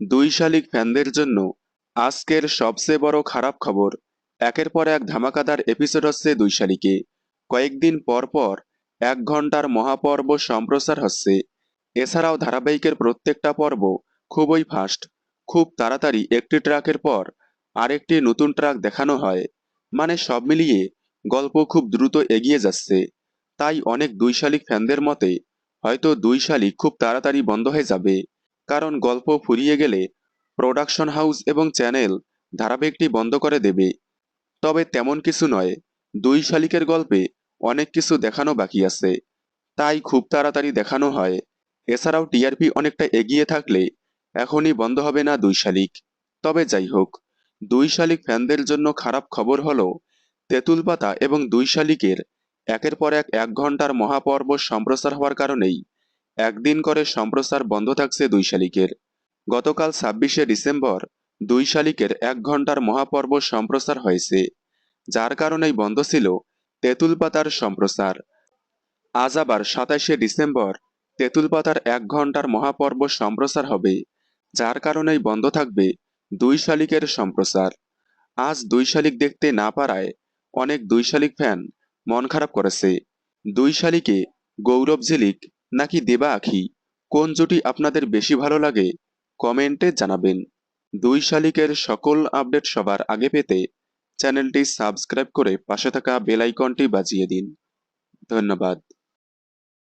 দুই শালিক ফ্যানদের জন্য আজকের সবচেয়ে বড় খারাপ খবর। একের পর এক ধামাকাদার এপিসোড হচ্ছে দুই শালিকে। কয়েকদিন পর পর এক ঘণ্টার মহাপর্ব সম্প্রচার হচ্ছে। এছাড়াও ধারাবাহিকের প্রত্যেকটা পর্ব খুবই ফাস্ট খুব তাড়াতাড়ি একটি ট্রাকের পর আরেকটি নতুন ট্রাক দেখানো হয়। মানে সব মিলিয়ে গল্প খুব দ্রুত এগিয়ে যাচ্ছে। তাই অনেক দুই শালিক ফ্যানদের মতে হয়তো দুই শালিক খুব তাড়াতাড়ি বন্ধ হয়ে যাবে। কারণ গল্প ফুরিয়ে গেলে প্রোডাকশন হাউস এবং চ্যানেল ধারাবাহিকটি বন্ধ করে দেবে। তবে তেমন কিছু নয়, দুই শালিকের গল্পে অনেক কিছু দেখানো বাকি আছে। তাই খুব তাড়াতাড়ি দেখানো হয়। এছাড়াও টিআরপি অনেকটা এগিয়ে থাকলে এখনই বন্ধ হবে না দুই শালিক। তবে যাই হোক, দুই শালিক ফ্যানদের জন্য খারাপ খবর হলো তেঁতুল পাতা এবং দুই শালিকের একের পর এক এক ঘণ্টার মহাপর্ব সম্প্রচার হওয়ার কারণেই একদিন করে সম্প্রচার বন্ধ থাকছে দুই শালিকের। গতকাল ছাব্বিশে ডিসেম্বর দুই শালিকের এক ঘণ্টার মহাপর্ব সম্প্রচার হয়েছে, যার কারণেই বন্ধ ছিল তেঁতুল পাতার সম্প্রচার আজ আবার সাতাশে ডিসেম্বর তেঁতুল পাতার এক ঘণ্টার মহাপর্ব সম্প্রচার হবে, যার কারণেই বন্ধ থাকবে দুই শালিকের সম্প্রচার আজ দুই শালিক দেখতে না পারায় অনেক দুই শালিক ফ্যান মন খারাপ করেছে। দুই শালিকে গৌরব ঝিলিক নাকি দেবা আখি? কোন জুটি আপনাদের বেশি ভালো লাগে? কমেন্টে জানাবেন। দুই শালিকের সকল আপডেট সবার আগে পেতে চ্যানেলটি সাবস্ক্রাইব করে পাশে থাকা বেলাইকনটি বাজিয়ে দিন। ধন্যবাদ।